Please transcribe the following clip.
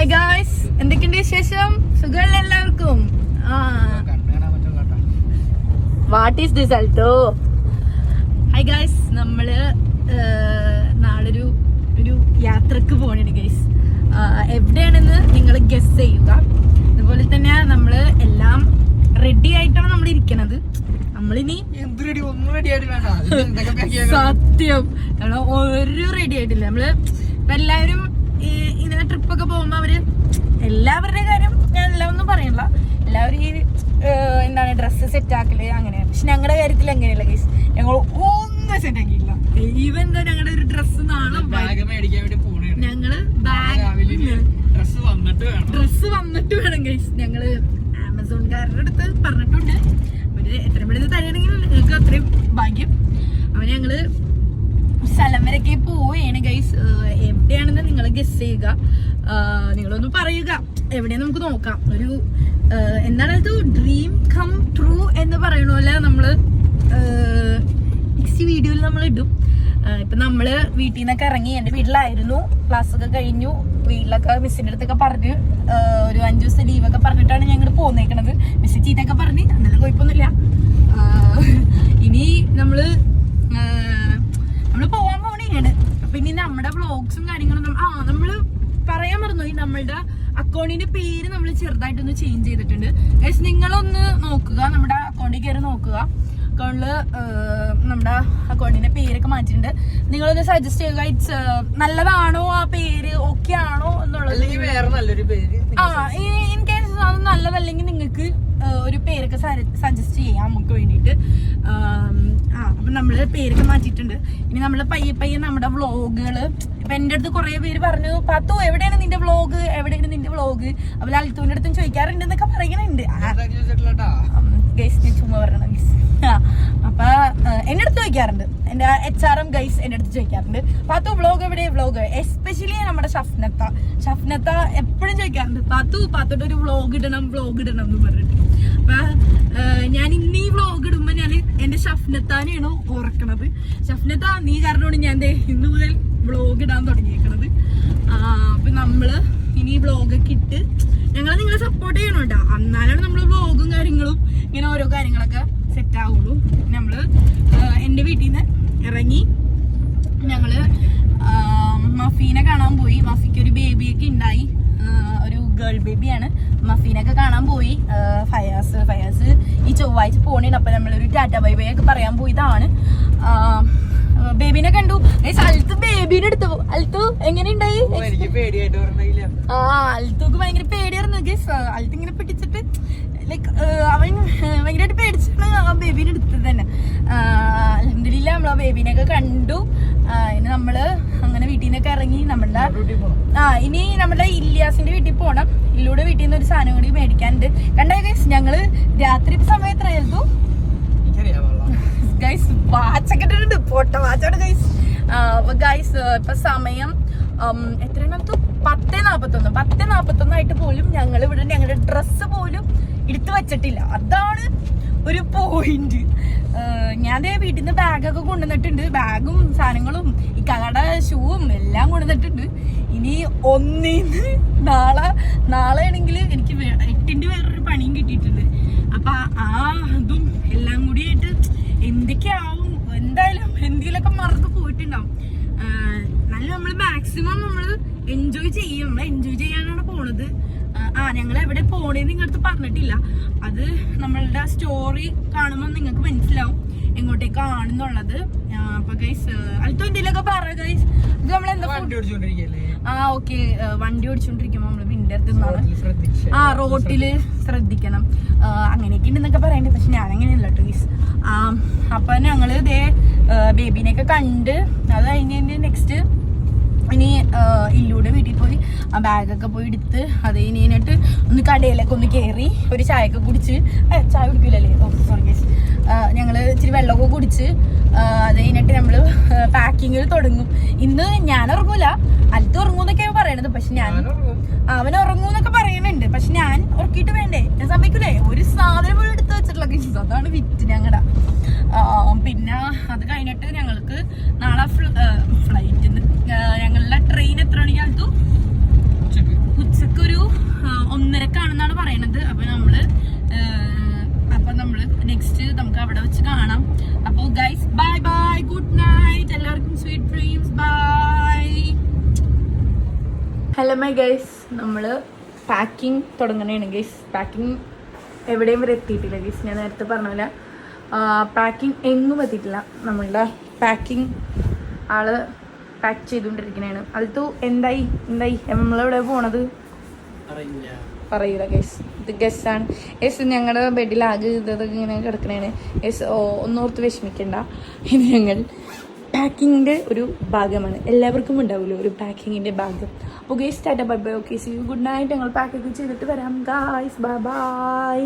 Hi guys എന്തൊക്കെയുണ്ട് വിശേഷം? സുഖമല്ല എല്ലാവർക്കും? What is this Alto hi guys നമ്മൾ നാളൊരു ഒരു യാത്രയ്ക്ക് പോകണുണ്ട് ഗൈസ് എവിടെയാണെന്ന് നിങ്ങൾ ഗസ് ചെയ്യുക. അതുപോലെ തന്നെ നമ്മൾ എല്ലാം റെഡി ആയിട്ടാണ് നമ്മൾ ഇരിക്കണത്. നമ്മളിനി സത്യം. കാരണം ഒരു റെഡി ആയിട്ടില്ല. നമ്മൾ എല്ലാവരും ഈ ഇങ്ങനെ ട്രിപ്പൊക്കെ പോകുമ്പോൾ അവർ എല്ലാവരുടെ കാര്യം ഞാൻ എല്ലാം ഒന്നും പറയണില്ല എല്ലാവരും ഈ എന്താണ് ഡ്രസ്സ് സെറ്റ് ആക്കൽ അങ്ങനെ. പക്ഷെ ഞങ്ങളുടെ കാര്യത്തിൽ അങ്ങനെയല്ല ഗൈസ് ഞങ്ങൾ ഒന്നും സെറ്റ് ആക്കിയില്ല ഈവൻ എന്താ ഞങ്ങളുടെ ഒരു ഡ്രസ്സ് നാളെ ഞങ്ങൾ ബാഗ് ഡ്രസ് വന്നിട്ട് വേണം. ഡ്രസ്സ് വന്നിട്ട് വേണം ഗൈസ് ഞങ്ങൾ ആമസോൺകാരുടെ അടുത്ത് പറഞ്ഞിട്ടുണ്ട്. അവർ എത്ര മണി തരണമെങ്കിൽ നിങ്ങൾക്ക് അത്രയും ഭാഗ്യം. അവന് ഞങ്ങൾ സ്ഥലം വരെയൊക്കെ പോവുകയാണ് ഗൈസ് എവിടെയാണെന്ന് നിങ്ങൾ ഗസ് ചെയ്യുക. നിങ്ങളൊന്ന് പറയുക. എവിടെയാന്ന് നമുക്ക് നോക്കാം. ഒരു എന്താണ് അത്? ഡ്രീം കം ട്രൂ എന്ന് പറയണ പോലെ നമ്മൾ നെക്സ്റ്റ് വീഡിയോയിൽ നമ്മൾ ഇടും. ഇപ്പൊ നമ്മൾ വീട്ടിൽ നിന്നൊക്കെ ഇറങ്ങി എന്റെ വീട്ടിലായിരുന്നു. ക്ലാസ് ഒക്കെ കഴിഞ്ഞു. വീട്ടിലൊക്കെ മിസ്സിന്റെ അടുത്തൊക്കെ പറഞ്ഞ് ഒരു അഞ്ചു ദിവസം ലീവൊക്കെ പറഞ്ഞിട്ടാണ് ഞങ്ങൾ പോന്നേക്കണത്. മിസ് ചീത്തൊക്കെ പറഞ്ഞ് അങ്ങനെ കുഴപ്പമൊന്നുമില്ല. ഇനി നമ്മൾ പോവാൻ പോണേണ് അപ്പൊ ഇനി നമ്മുടെ വ്ളോഗ്സും കാര്യങ്ങളും ആ നമ്മൾ പറയാൻ മറന്നു ഈ നമ്മളുടെ അക്കൗണ്ടിന്റെ പേര് നമ്മൾ ചെറുതായിട്ടൊന്ന് ചേഞ്ച് ചെയ്തിട്ടുണ്ട്. Guys, നിങ്ങളൊന്ന് നോക്കുക. നമ്മുടെ അക്കൗണ്ടിൽ കയറി നോക്കുക. അക്കൗണ്ടിൽ നമ്മുടെ അക്കൗണ്ടിന്റെ പേരൊക്കെ മാറ്റിയിട്ടുണ്ട്. നിങ്ങളൊന്ന് സജസ്റ്റ് ചെയ്യുക ഇറ്റ്സ് നല്ലതാണോ ആ പേര്? ഓക്കെ ആണോ? എന്നുള്ളത്. ആ ഇൻ കേസ് അത് നല്ലതല്ലെങ്കിൽ നിങ്ങൾക്ക് ഒരു പേരൊക്കെ സജസ്റ്റ് ചെയ്യാം നമുക്ക് വേണ്ടിയിട്ട്. ആം, അപ്പം നമ്മൾ പേരൊക്കെ മാറ്റിയിട്ടുണ്ട്. ഇനി നമ്മൾ പയ്യെ പയ്യെ നമ്മുടെ വ്ളോഗുകൾ ഇപ്പം എന്റെ അടുത്ത് കുറേ പേര് പറഞ്ഞു പത്തു എവിടെയാണ് നിന്റെ വ്ളോഗ് എവിടെയാണ് വ്ളോഗ് അപ്പൊ ലളിതുവിന്റെ അടുത്തും ചോദിക്കാറുണ്ട് എന്നൊക്കെ പറയുന്നുണ്ട്. ഗൈസ് ഞാൻ ചുമ്മാ പറയണം ഗൈസ് അപ്പൊ എന്റെ അടുത്ത് ചോദിക്കാറുണ്ട്. എന്റെ എച്ച് ആർ എം ഗൈസ് എന്റെ അടുത്ത് ചോദിക്കാറുണ്ട്. പാത്തു വ്ളോഗ് എവിടെ? വ്ളോഗ് എസ്പെഷ്യലി നമ്മുടെ ഷഫ്നത്ത. ഷഫ്നത്ത എപ്പോഴും ചോദിക്കാറുണ്ട് പാത്തു പാത്തോട്ട് ഒരു വ്ളോഗ് ഇടണം വ്ളോഗ് ഇടണം എന്ന് പറഞ്ഞിട്ട്. അപ്പൊ ഞാൻ ഇന്ന് ഈ വ്ളോഗ് ഇടുമ്പോ ഞാൻ എന്റെ ഷഫ്നത്താനെയാണ് ഓർക്കണത്. ഷഫ്നത്ത നീ കാരണമാണ് ഞാൻ ഇന്ന് മുതൽ വ്ളോഗ് ഇടാൻ തുടങ്ങിയേക്കണത്. അപ്പൊ നമ്മൾ ഇനി വ്ളോഗ് ഒക്കെ ഇട്ട് ഞങ്ങൾ നിങ്ങളെ സപ്പോർട്ട് ചെയ്യണം കേട്ടോ എന്നാലാണ് നമ്മൾ വ്ളോഗും കാര്യങ്ങളും ഇങ്ങനെ ഓരോ കാര്യങ്ങളൊക്കെ സെറ്റ് ആവുള്ളൂ. നമ്മൾ എന്റെ വീട്ടിൽ നിന്ന് ഇറങ്ങി ഞങ്ങൾ മഫീനെ കാണാൻ പോയി. മഫിക്ക് ഒരു ബേബിയൊക്കെ ഉണ്ടായി ഒരു ഗേൾ ബേബിയാണ് മഫീനൊക്കെ കാണാൻ പോയി. ഫയാസ് ഫയാസ് ഈ ചൊവ്വാഴ്ച പോണേണ് അപ്പൊ നമ്മളൊരു ടാറ്റ ബൈ ബൈ ഒക്കെ പറയാൻ പോയതാണ്. ബേബിനെ കണ്ടു. ഗയ്സ്, ബേബിനെ എടുത്തു അൽത്തു എങ്ങനെയുണ്ടായി? ആ അൽത്തുക്ക് ഭയങ്കര പേടിയായിരുന്നു ഗസ് അൽത്ത് ഇങ്ങനെ പിടിച്ചിട്ട് ലൈക്ക് അവൻ ഭയങ്കരമായിട്ട് പേടിച്ചാണ് ആ ബേബീനെ എടുത്തത് തന്നെ. അലഹദില്ല നമ്മൾ ആ ബേബീനെയൊക്കെ കണ്ടു. ഇനി നമ്മൾ അങ്ങനെ വീട്ടിൽ നിന്നൊക്കെ ഇറങ്ങി നമ്മളുടെ ആ ഇനി നമ്മുടെ ഇല്യാസിന്റെ വീട്ടിൽ പോണം. ഇല്ലൂടെ വീട്ടിൽ നിന്ന് ഒരു സാധനം കൂടി മേടിക്കാനുണ്ട്. കണ്ടേ ഗൈസ് ഞങ്ങൾ രാത്രി എനിക്കറിയാം വെള്ളം ഗൈസ് വാച്ചൊക്കെ ഇട്ടിട്ടുണ്ട്. പൊട്ട വാച്ചാണ് ഗൈസ് ഗൈസ് ഇപ്പൊ സമയം ഉം, എത്രയാണത്തു പത്ത് നാപ്പത്തൊന്ന്. പത്ത് നാപ്പത്തൊന്നായിട്ട് പോലും ഞങ്ങൾ ഇവിടെ ഞങ്ങളുടെ ഡ്രസ്സ് പോലും എടുത്തു വെച്ചിട്ടില്ല. അതാണ് ഒരു പോയിന്റ് ഞാൻ ദേ വീട്ടിൽ നിന്ന് ബാഗൊക്കെ കൊണ്ടുവന്നിട്ടുണ്ട്. ബാഗും സാധനങ്ങളും ഈ കട ഷൂവും എല്ലാം കൊണ്ടുവന്നിട്ടുണ്ട്. ഇനി ഒന്നിന്ന് നാളെ നാളെ ആണെങ്കിൽ എനിക്ക് എട്ടിന്റെ വേറൊരു പണിയും കിട്ടിയിട്ടുണ്ട്. അപ്പൊ ആ അതും എല്ലാം കൂടി ആയിട്ട് എന്തൊക്കെയാവും എന്തായാലും എന്തെങ്കിലുമൊക്കെ മറന്നു പോയിട്ടുണ്ടാവും. നല്ല നമ്മൾ മാക്സിമം നമ്മൾ എൻജോയ് ചെയ്യും. നമ്മൾ എൻജോയ് ചെയ്യാനാണ് പോണത്. ആ ഞങ്ങൾ എവിടെ പോണേന്ന് നിങ്ങളടുത്ത് പറഞ്ഞിട്ടില്ല. അത് നമ്മളുടെ സ്റ്റോറി കാണുമ്പോൾ നിങ്ങൾക്ക് മനസ്സിലാവും എങ്ങോട്ടേക്കാണെന്നുള്ളത്. അപ്പൊ ഗൈസ് അടുത്ത എന്തെങ്കിലുമൊക്കെ പറ ഗൈസ് ഇത് വണ്ടി ഓടിച്ചോണ്ടിരിക്കല്ലേ? ആ ഓക്കെ വണ്ടി ഓടിച്ചോണ്ടിരിക്കുമ്പോ നമ്മൾ ശ്രദ്ധിച്ച്. ആ റോട്ടിൽ ശ്രദ്ധിക്കണം. അങ്ങനെയൊക്കെ ഉണ്ടെന്നൊക്കെ പറയണ്ടേ. പക്ഷെ ഞാൻ അങ്ങനെയല്ല കേട്ടോ ഗീസ് അപ്പൊ ഞങ്ങൾ ഇതേ ബേബിനെയൊക്കെ കണ്ട് അത് കഴിഞ്ഞ് നെക്സ്റ്റ് ഇനി ഇല്ലൂടെ വീട്ടിൽ പോയി ആ ബാഗൊക്കെ പോയി എടുത്ത് അത് കഴിഞ്ഞിട്ട് ഒന്ന് കടയിലൊക്കെ ഒന്ന് കയറി ഒരു ചായയൊക്കെ കുടിച്ച് ചായ കുടിക്കില്ലല്ലേ ഓ സോറി ഗേസ് ഞങ്ങൾ ഇച്ചിരി വെള്ളമൊക്കെ കുടിച്ച് അത് കഴിഞ്ഞിട്ട് നമ്മൾ പാക്കിങ്ങിൽ തുടങ്ങും. ഇന്ന് ഞാൻ ഉറങ്ങൂല. അലത്ത് ഉറങ്ങൂന്നൊക്കെയാണ് പറയണത്. പക്ഷെ ഞാൻ. അവൻ ഉറങ്ങൂന്നൊക്കെ പറയുന്നുണ്ട് പക്ഷെ ഞാൻ ഉറക്കിയിട്ട് വേണ്ടേ ഞാൻ സമ്മതിക്കൂലേ ഒരു സാധനം പോലും എടുത്ത് വെച്ചിട്ടുള്ള കിസ് അതാണ് വിറ്റ് ഞങ്ങളുടെ പിന്നെ അത് കഴിഞ്ഞിട്ട് ഞങ്ങൾക്ക് നാളെ ഫ്ലൈറ്റ് ഞങ്ങളുടെ ട്രെയിൻ എത്ര മണിക്കാലത്തു ഉച്ചയ്ക്ക്. ഒരു ഒന്നരക്കാണെന്നാണ് പറയണത്. അപ്പൊ നമ്മൾ അപ്പൊ നമ്മൾ നെക്സ്റ്റ് നമുക്ക് അവിടെ വെച്ച് കാണാം. അപ്പൊ guys bye bye good night എല്ലാവർക്കും sweet dreams bye hello my guys നമ്മൾ പാക്കിംഗ് തുടങ്ങണേണ് ഗൈസ് പാക്കിംഗ് എവിടെയും വരെ എത്തിയിട്ടില്ല ഗൈസ് ഞാൻ നേരത്തെ പറഞ്ഞ പോലെ പാക്കിംഗ് എങ്ങും എത്തിയിട്ടില്ല. നമ്മളുടെ പാക്കിംഗ് ആൾ പാക്ക് ചെയ്തുകൊണ്ടിരിക്കുന്നതാണ് അതിത്തു എന്തായി? എന്തായി? നമ്മളെവിടെ പോണത്? പറയൂല ഗസ് ഇത് ഗസ്സാണ് യെസ് ഞങ്ങളുടെ ബെഡിൽ ആകെ ഇതൊക്കെ ഇങ്ങനെ കിടക്കണേണ്. യെസ് ഓ ഒന്നോർത്ത് വിഷമിക്കണ്ട. ഇത് ഞങ്ങൾ പാക്കിങ്ങിന്റെ ഒരു ഭാഗമാണ്. എല്ലാവർക്കും ഉണ്ടാവില്ല ഒരു പാക്കിങ്ങിന്റെ ഭാഗം. അപ്പോൾ guys tata bye bye okay see good night. ഞങ്ങൾ പാക്കൊക്കെ ചെയ്തിട്ട് വരാം. Guys bye bye